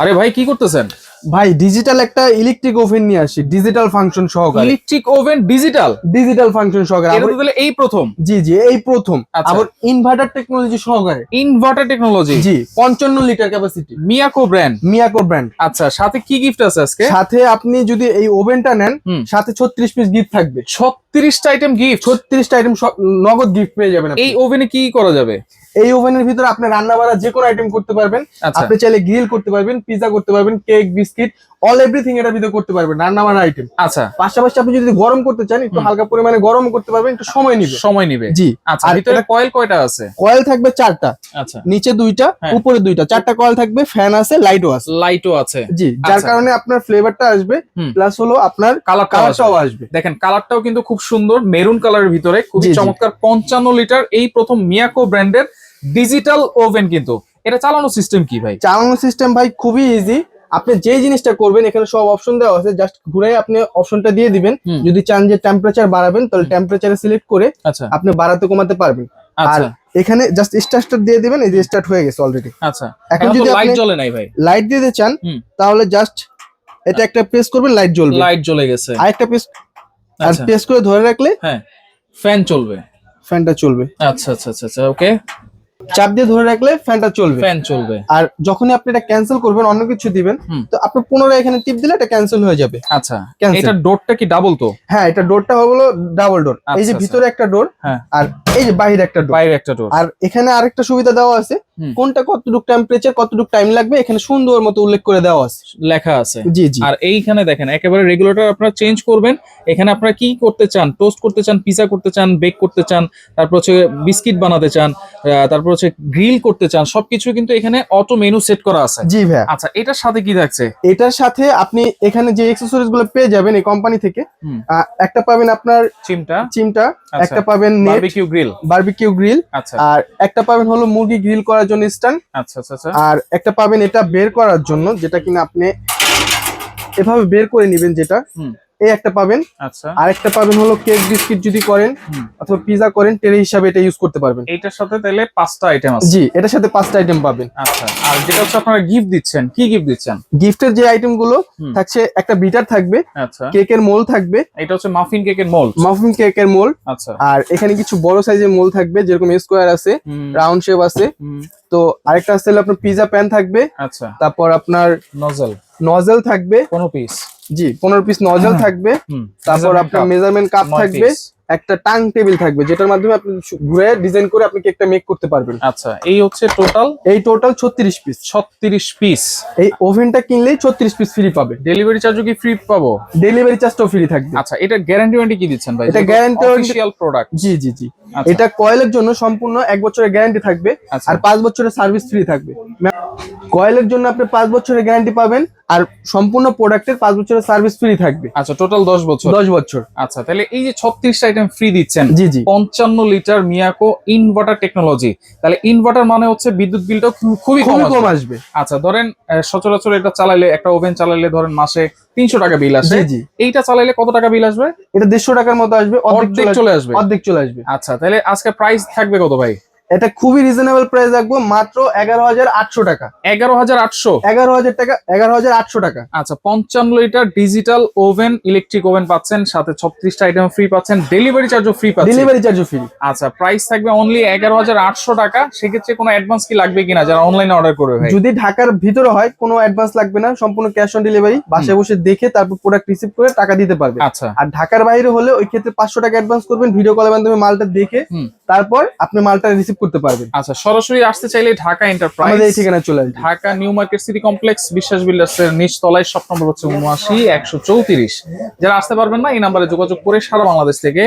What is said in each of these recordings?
আরে ভাই কি করতেছেন? ভাই ডিজিটাল একটা ইলেকট্রিক ওভেন নিয়ে আসি ডিজিটাল ফাংশন সহকারে। Electric oven digital digital function সহকারে। এটা তাহলে এই প্রথম? জি জি এই প্রথম। আচ্ছা। আবার ইনভার্টার টেকনোলজি সহকারে। ইনভার্টার টেকনোলজি জি পঞ্চান্ন litre capacity Miyako brand Miyako brand আচ্ছা সাথে কি গিফট আছে আজকে? সাথে আপনি যদি এই ওভেনটা নেন সাথে ছত্রিশ পিস গিফট থাকবে। ছত্রিশটা আইটেম গিফট ছত্রিশটা আইটেম নগদ গিফট পেয়ে যাবেন আপনি। এই ওভেনে কি করা যাবে? এই ওভেনের ভিতরে আপনি রান্না বাড়া যে কোনো আইটেম করতে পারবেন। আচ্ছা। আপনি চাইলে গ্রিল করতে পারবেন পিজা করতে পারবেন কেক বিস্কিট অল এভরিথিং এটার ভিতরে করতে পারবেন রান্না বাড়া আইটেম আচ্ছা। পাশাপাশি আপনি যদি গরম করতে চান একটু হালকা পরিমাণে গরম করতে পারবেন একটু সময় নিবে। সময় নিবে। জি। আচ্ছা ভিতরে কয়েল কয়টা আছে? কয়েল থাকবে চারটা। আচ্ছা। নিচে দুইটা হ্যাঁ। উপরে দুইটা। চারটা কয়েল থাকবে ফ্যান আছে লাইটও আছে। লাইটও আছে। জি যার আচ্ছা। কারণে আপনার ফ্লেভারটা আসবে প্লাস হলো আপনার কালারটাও কালারটাও আসবে। দেখেন কালারটাও কিন্তু খুব সুন্দর মেরুন কালারের ভিতরে খুবই জি। চমৎকার পঞ্চান্ন লিটার এই প্রথম মিয়াকো ব্র্যান্ডের ডিজিটাল ওভেন কিন্তু। এটা চালানো সিস্টেম কি ভাই? চালানো সিস্টেম ভাই খুবই ইজি আপনি যে জিনিসটা করবেন এখানে সব অপশন দেওয়া আছে জাস্ট ঘুরে আপনি অপশনটা দিয়ে দিবেন। যদি চান যে টেম্পারেচার বাড়াবেন তাহলে টেম্পারেচারে সিলেক্ট করে আচ্ছা। আপনি বাড়াতে কমাতে পারবেন। আর আচ্ছা। এখানে জাস্ট স্টার্ট দিয়ে দিবেন এই যে স্টার্ট হয়ে গেছে অলরেডি আচ্ছা। এখন যদি লাইট জ্বলে নাই ভাই। লাইট দিতে চান তাহলে জাস্ট এটা একটা প্রেস করবেন লাইট জ্বলবে। লাইট জ্বলে গেছে। আরেকটা প্রেস আর আচ্ছা। প্রেস করে ধরে রাখলে হ্যাঁ। ফ্যান চলবে। ফ্যানটা চলবে। আচ্ছা আচ্ছা আচ্ছা আচ্ছা ওকে চাপ দিয়ে ধরে রাখলে ফ্যানটা চলবে। ফ্যান চলবে। আর যখনই আপনি এটা ক্যান্সেল করবেন অন্য কিছু দিবেন তো আপনি পুনরায় এখানে টিপ দিলে এটা ক্যান্সেল হয়ে যাবে। আচ্ছা. এটা ডোরটা কি ডাবল তো? হ্যাঁ এটা ডোরটা হলো ডাবল ডোর এই যে আচ্ছা, ভিতরে একটা ডোর হ্যাঁ। আর এই যে বাইরে একটা ডোর বাইরে একটা ডোর আর এখানে আরেকটা সুবিধা দেওয়া আছে। কোনটা কতটুকু টেম্পারেচার কতটুকু টাইম লাগবে এখানে সুন্দর মতো উল্লেখ করে দেওয়া আছে। লেখা আছে। জি জি। আর এইখানে দেখেন একেবারে রেগুলেটর আপনারা চেঞ্জ করবেন। এখানে আপনারা কি করতে চান? টোস্ট করতে চান পিজা করতে চান বেক করতে চান তারপর হচ্ছে বিস্কিট বানাতে চান তারপর হচ্ছে গ্রিল করতে চান সবকিছু কিন্তু এখানে অটো মেনু সেট করা আছে। জি ভাইয়া। আচ্ছা এটার সাথে কি থাকছে? এটার সাথে আপনি এখানে যে এক্সেসরিজগুলো পেয়ে যাবেন এই কোম্পানি থেকে একটা পাবেন আপনার চিমটা। চিমটা আচ্ছা। একটা পাবেন বারবিকিউ গ্রিল বারবিকিউ গ্রিল আচ্ছা। আর একটা পাবেন হলো মুরগি গ্রিল করার জন্য স্ট্যান্ড। আচ্ছা আচ্ছা আচ্ছা। আর একটা পাবেন এটা বের করার জন্য যেটা কিনা আপনি এভাবে বের করে নেবেন যেটা। হুম। এই একটা পাবেন। আচ্ছা। আর একটা পাবেন হলো কেক বিস্কিট যদি করেন। অথবা পিজা করেন ট্রে হিসাবে এটা ইউজ করতে পারবেন। এইটার সাথে তাহলে পাঁচটা আইটেম আছে। জি এটার সাথে পাঁচটা আইটেম পাবেন। আচ্ছা আর যেটা হচ্ছে আপনারা গিফট দিচ্ছেন কি গিফট দিচ্ছেন? গিফটের যে আইটেমগুলো থাকছে একটা বিটার থাকবে আচ্ছা। কেকের মোল থাকবে। এটা হচ্ছে মাফিন কেকের মোল্ড মাফিন কেকের মোল আচ্ছা। আর এখানে কিছু বড় সাইজের মোল থাকবে যেরকম স্কোয়ার আছে রাউন্ড শেপ আছে। তো আরেকটা আছে আপনার পিজা প্যান থাকবে। আচ্ছা। তারপর আপনার নজল নজেল থাকবে। কোনো পিস জি পনেরো পিস নজেল হ্যাঁ। থাকবে। তারপর আপনার মেজারমেন্ট কাপ থাকবে একটা টাং টেবিল থাকবে যেটার মাধ্যমে আপনি ঘুরে ডিজাইন করে আপনি কেকটা মেক করতে পারবেন। আচ্ছা এই হচ্ছে টোটাল এই টোটাল ছত্রিশ পিস ছত্রিশ পিস এই ওভেনটা কিনলেই ছত্রিশ পিস ফ্রি পাবে। ডেলিভারি চার্জও কি ফ্রি পাবো? ডেলিভারি চার্জটাও ফ্রি থাকবে। আচ্ছা এটা গ্যারান্টি ওয়ারেন্টি কি দিচ্ছেন ভাই? এটা warranty- অফিশিয়াল প্রোডাক্ট জি জি জি। আচ্ছা। এটা কয়েলের জন্য সম্পূর্ণ এক বছরের গ্যারান্টি থাকবে আচ্ছা। আর পাঁচ বছরের সার্ভিস ফ্রি থাকবে। কয়েলের জন্য আপনি পাঁচ বছরের গ্যারান্টি পাবেন। আর সম্পূর্ণ প্রোডাক্টের পাঁচ বছরের সার্ভিস ফ্রি থাকবে। আচ্ছা টোটাল দশ বছর? দশ বছর। আচ্ছা তাহলে এই যে ছত্রিশটা আইটেম ফ্রি দিচ্ছেন জি জি। পঞ্চান্ন লিটার মিয়াকো ইনভার্টার টেকনোলজি তাহলে ইনভার্টার মানে হচ্ছে বিদ্যুৎ বিলটা খুবই কম আসবে। কম আসবে। আচ্ছা ধরেন সচরাচর এটা চালাইলে একটা ওভেন চালাইলে ধরেন মাসে তিনশো টাকা বিল আসে। জি জি। এইটা চালাইলে কত টাকা বিল আসবে? এটা দেড়শো টাকার মতো আসবে অর্ধেক চলে আসবে। অর্ধেক চলে আসবে। আচ্ছা তাহলে আজকে প্রাইস থাকবে কত ভাই? এটা খুবই রিজনেবল প্রাইস রাখব মাত্র এগারো হাজার আটশো টাকা। এগারো হাজার আটশো? এগারো হাজার টাকা এগারো হাজার আটশো টাকা। আচ্ছা পঞ্চান্ন litre digital oven electric oven পাচ্ছেন সাথে ছত্রিশটা আইটেম ফ্রি পাচ্ছেন ডেলিভারি চার্জও ফ্রি পাচ্ছেন। ডেলিভারি চার্জও ফ্রি আচ্ছা প্রাইস থাকবে অনলি এগারো হাজার আটশো টাকা। সেক্ষেত্রে কোনো অ্যাডভান্স কি লাগবে কিনা যারা অনলাইনে অর্ডার করবে যদি ঢাকার ভিতরে হয় কোনো অ্যাডভান্স লাগবে না সম্পূর্ণ ক্যাশ অন ডেলিভারি বাসায় বসে দেখে তারপর প্রোডাক্ট রিসিভ করে টাকা দিতে পারবে। আচ্ছা। আর ঢাকার বাইরে হলে ওই ক্ষেত্রে পাঁচশো টাকা অ্যাডভান্স করবেন ভিডিও কলের মাধ্যমে মালটা দেখে। তারপর আপনি মালটা রিসিভ করতে পারবেন। আচ্ছা সরাসরি আসতে চাইলে ঢাকা এন্টারপ্রাইজ আমাদের এই চলে আসবে। Dhaka new market city complex Biswas builders এর নিচ তলায় শপ নম্বর হচ্ছে উনআশি একশো চৌত্রিশ। যারা আসতে পারবেন না এই নাম্বারে যোগাযোগ করে সারা বাংলাদেশ থেকে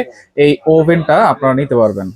এই ওভেনটা আপনারা নিতে পারবেন।